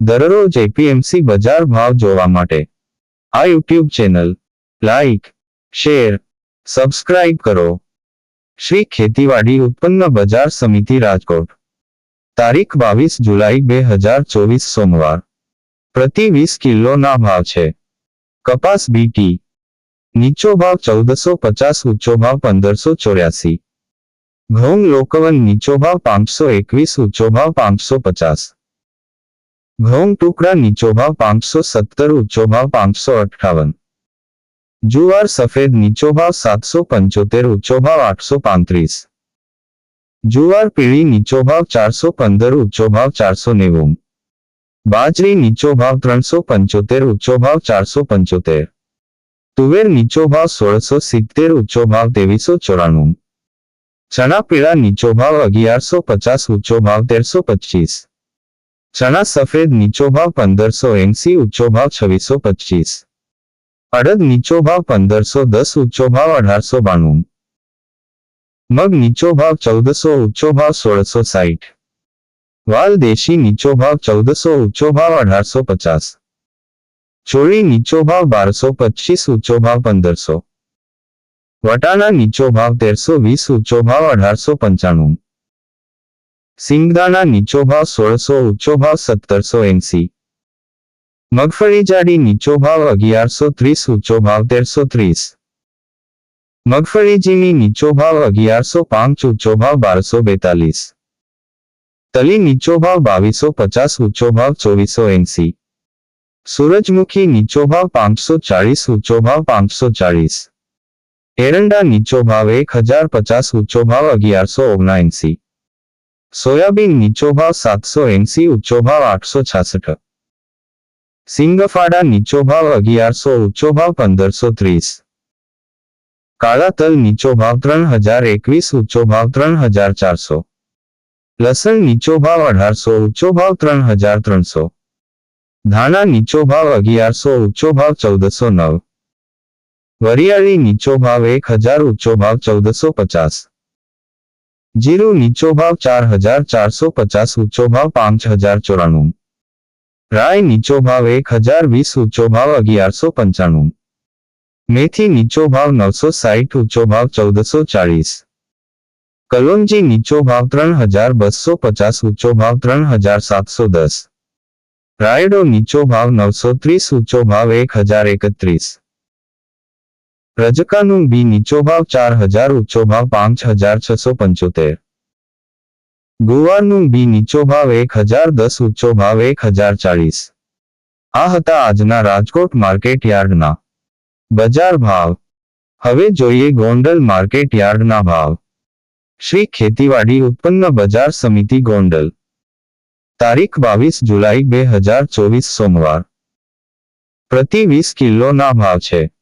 દરરોજ એપીએમસી બજાર ભાવ જોવા માટે. આ YouTube channel, like, share, subscribe કરો. શ્રી ખેતીવાડી ઉત્પન્ન બજાર સમિતિ રાજકોટ. તારીખ બાવીસ જુલાઈ બે હજાર ચોવીસ સોમવાર. પ્રતિ વીસ કિલોના ભાવ છે. કપાસ બીટી નીચો ભાવ ચૌદસો પચાસ, ઊંચો ભાવ પંદરસો ચોર્યાસી. ઘઉં લોકવન નીચો ભાવ પાંચસો એકવીસ, ઊંચો ભાવ પાંચસો પચાસ. ઘઉં ટુકડા નીચો ભાવ પાંચસો સત્તર ઊંચો ભાવ પાંચસો અઠાવન જુવાર સફેદ નીચો ભાવ સાતસો પંચોતેર ઊંચો ભાવ આઠસો પાંત્રીસ. જુવાર પીળી નીચો ભાવ ચારસો પંદર ઊંચો ભાવ ચારસો નેવું. બાજરી નીચો ભાવ ત્રણસો પંચોતેર ઊંચો ભાવ ચારસો પંચોતેર. તુવેર નીચો ભાવ સોળસો સિત્તેર ઊંચો ભાવ ત્રેવીસો ચોરાણું. ચણા પીળા નીચો ભાવ અગિયારસો પચાસ ઊંચો ભાવ તેરસો પચીસ. ચણા સફેદ નીચો ભાવ પંદરસો એંસી, ઊંચો ભાવ છવ્વીસો પચીસ અડદ નીચો ભાવ પંદરસો દસ, ઊંચો ભાવ અઢારસો બાણું. મગ નીચો ભાવ ચૌદસો, ઊંચો ભાવ સોળસો સાઠ વાલ દેશી નીચો ભાવ ચૌદસો, ઊંચો ભાવ અઢારસો પચાસ. ચોળી નીચો ભાવ બારસો પચીસ ઊંચો ભાવ પંદરસો. વટાણા નીચો ભાવ તેરસો વીસ, ઊંચો ભાવ અઢારસો પંચાણું. સિંગદાણા નીચો ભાવ સોળસો ઊંચો ભાવ સત્તરસો એંસી. મગફળી જાડી નીચો ભાવ અગિયારસો ત્રીસ ઊંચો ભાવ તેરસો ત્રીસ. મગફળી ઝીણી નીચો ભાવ અગિયારસો પાંચ ઊંચો ભાવ બારસો બેતાલીસ. તલી નીચો ભાવ બાવીસો પચાસ ઊંચો ભાવ ચોવીસો એંસી. સૂરજમુખી નીચો ભાવ પાંચસો ચાળીસ ઊંચો ભાવ પાંચસો ચાળીસ. એરંડા નીચો ભાવ એક હજાર પચાસ ઊંચો ભાવ અગિયારસો ઓગણએંસી સોયાબીન નીચો ભાવ સાતસો એંસી ઊંચો ભાવ આઠસો છાસઠ. સિંગફાડા નીચો ભાવ અગિયારસો ઊંચો ભાવ પંદરસો ત્રીસ. કાળા તલ નીચો ભાવ ત્રણ હજાર એકવીસ ઊંચો ભાવ ત્રણ હજાર ચારસો. લસણ નીચો ભાવ અઢારસો ઊંચો ભાવ ત્રણ હજાર ત્રણસો. ધાણા નીચો ભાવ અગિયારસો ઊંચો ભાવ ચૌદસો નવ. વરિયાળી નીચો ભાવ એક હજાર ઊંચો ભાવ ચૌદસો પચાસ. જીરું નીચો ભાવ ચાર હજાર ચારસો પચાસ, ઊંચો ભાવ પાંચ હજાર ચોરાણું. રાય નીચો ભાવ એક હજાર વીસ, ઊંચો ભાવ અગિયારસો પંચાણું. મેથી નીચો ભાવ નવસો સાઠ ઊંચો ભાવ ચૌદસો ચાળીસ. કલોંજી નીચો ભાવ ત્રણ હજાર બસો પચાસ, ઊંચો ભાવ ત્રણ હજાર સાતસો દસ. રાયડો નીચો ભાવ નવસો ત્રીસ, ઊંચો ભાવ એક હજાર એકત્રીસ. રજકાનું બી નીચો ભાવ ચાર હજાર, ઊંચો ભાવ પાંચ હજાર છસો પંચોતેર. ગુવારનું બી નીચો ભાવ એક હજાર દસ, ઊંચો ભાવ એક હજાર ચાળીસ. આ હતા આજના રાજકોટ માર્કેટ યાર્ડના. બજાર ભાવ. હવે જોઈએ ગોંડલ માર્કેટ યાર્ડના ભાવ. શ્રી ખેતીવાડી ઉત્પન્ન બજાર સમિતિ ગોંડલ. તારીખ બાવીસ જુલાઈ બે હજાર ચોવીસ સોમવાર. પ્રતિ વીસ કિલોના ભાવ છે.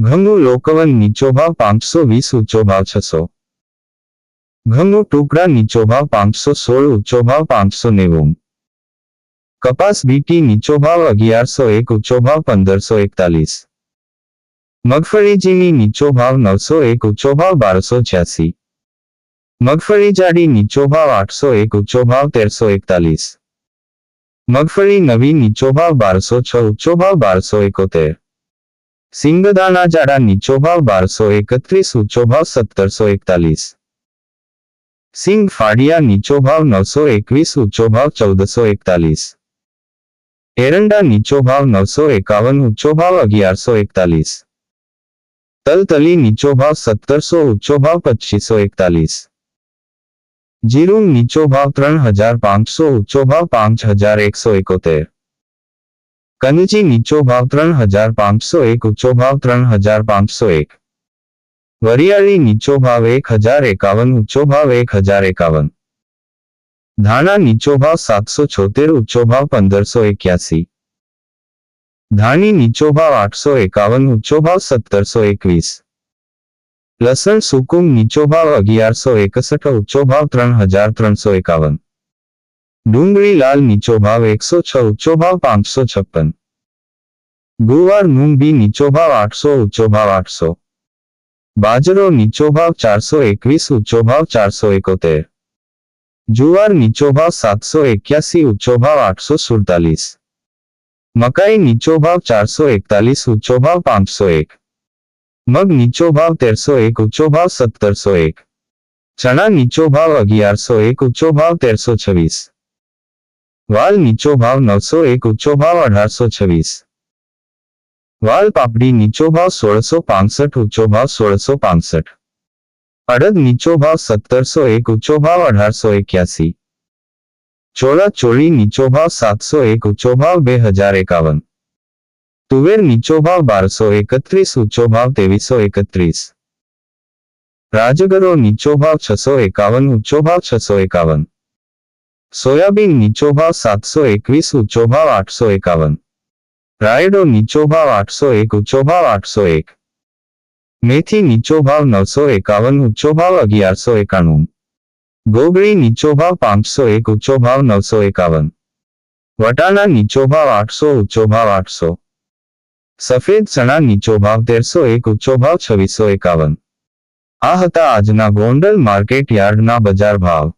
ઘઉં લોકવન નીચો ભાવ પાંચસો વીસ ઊંચો ભાવ છસો. ઘઉંનું ટુકડા નીચો ભાવ પાંચસો સોળ ઊંચો ભાવ પાંચસો નેવું. કપાસ બીટી નીચો ભાવ અગિયારસો એક ઊંચો ભાવ પંદરસો એકતાલીસ. મગફળીજીની નીચો ભાવ નવસો એક ઊંચો ભાવ બારસો છ્યાસી. મગફળી જાડી નીચો ભાવ આઠસો એક ઊંચો ભાવ તેરસો એકતાલીસ. મગફળી નવી નીચો ભાવ બારસો છ ઊંચો ભાવ બારસો એકોતેર. સિંગદાણા જાડા નીચો ભાવ બારસો એકત્રીસ ઊંચો ભાવ સત્તરસો એકતાલીસ. સિંગ ફાડિયા નીચો ભાવ નવસો એકવીસ ઊંચો ભાવ ચૌદસો એકતાલીસ. એરંડા નીચો ભાવ નવસો એકાવન ઊંચો ભાવ અગિયારસો એકતાલીસ. તલતલી નીચો ભાવ સત્તરસો ઊંચો ભાવ પચીસો એકતાલીસ. જીરું નીચો ભાવ ત્રણ હજાર પાંચસો ઊંચો ભાવ પાંચ હજાર એકસો એકોતેર. કનજી નીચો ભાવ ત્રણ હજાર પાંચસો એક, ઊંચો ભાવ ત્રણ હજાર પાંચસો એક. વરિયાળી નીચો ભાવ એક હજાર એકાવન, ઊંચો ભાવ એક હજાર એકાવન. ધાણા નીચો ભાવ સાતસો છોતેર, ઊંચો ભાવ પંદરસો એક્યાસી. ધાણી નીચો ભાવ આઠસો એકાવન, ઊંચો ભાવ સત્તરસો એકવીસ. લસણ, સુકુમ નીચો ભાવ અગિયારસો એકસઠ, ઊંચો ભાવ ત્રણ હજાર ત્રણસો એકાવન. ડુંગળી લાલ નીચો ભાવ એકસો છ ઊંચો ભાવ પાંચસો છપ્પન. ગુવાર મૂંગ બી નીચો ભાવ આઠસો ઊંચો ભાવ આઠસો. બાજરો નીચો ભાવ ચારસો એકવીસ ઊંચો ભાવ ચારસો એકોતેર. જુવાર નીચો ભાવ સાતસો એક્યાસી ઊંચો ભાવ આઠસો સુડતાલીસ. મકાઈ નીચો ભાવ ચારસો એકતાલીસ ઊંચો ભાવ પાંચસો એક. મગ નીચો ભાવ તેરસો એક ઊંચો ભાવ સત્તરસો એક. ચણા નીચો ભાવ અગિયારસો એક ઊંચો ભાવ તેરસો છવ્વીસ. વાલ નીચો ભાવ નવસો એક, ઊંચો ભાવ અઢારસો છવ્વીસ. વાલ પાપડી નીચો ભાવ સોળસો પાંસઠ, ઊંચો ભાવ સોળસો પાંસઠ. અડદ નીચો ભાવ સત્તરસો એક, ઊંચો ભાવ અઢારસો એક્યાસી. ચોળા ચોળી નીચો ભાવ સાતસો એક, ઊંચો ભાવ બે હજાર એકાવન. તુવેર નીચો ભાવ બારસો એકત્રીસ, ઊંચો ભાવ ત્રેવીસો એકત્રીસ. રાજગરો નીચો ભાવ છસો એકાવન, ઊંચો ભાવ છસો એકાવન. સોયાબીન નીચો ભાવ સાતસો એકવીસ ઊંચો ભાવ આઠસો એકાવન. રાયડો નીચો ભાવ આઠસો એક ઊંચો ભાવ આઠસો એક. મેથી નીચો ભાવ નવસો એકાવન ઊંચો ભાવ અગિયારસો એકાણું. ગોગળી નીચો ભાવ પાંચસો એક ઊંચો ભાવ નવસો એકાવન. વટાણા નીચો ભાવ આઠસો ઊંચો ભાવ આઠસો. સફેદ ચણા નીચો ભાવ તેરસો એક ઊંચો ભાવ છવ્વીસો એકાવન. આ હતા આજના ગોંડલ માર્કેટ યાર્ડના બજાર ભાવ.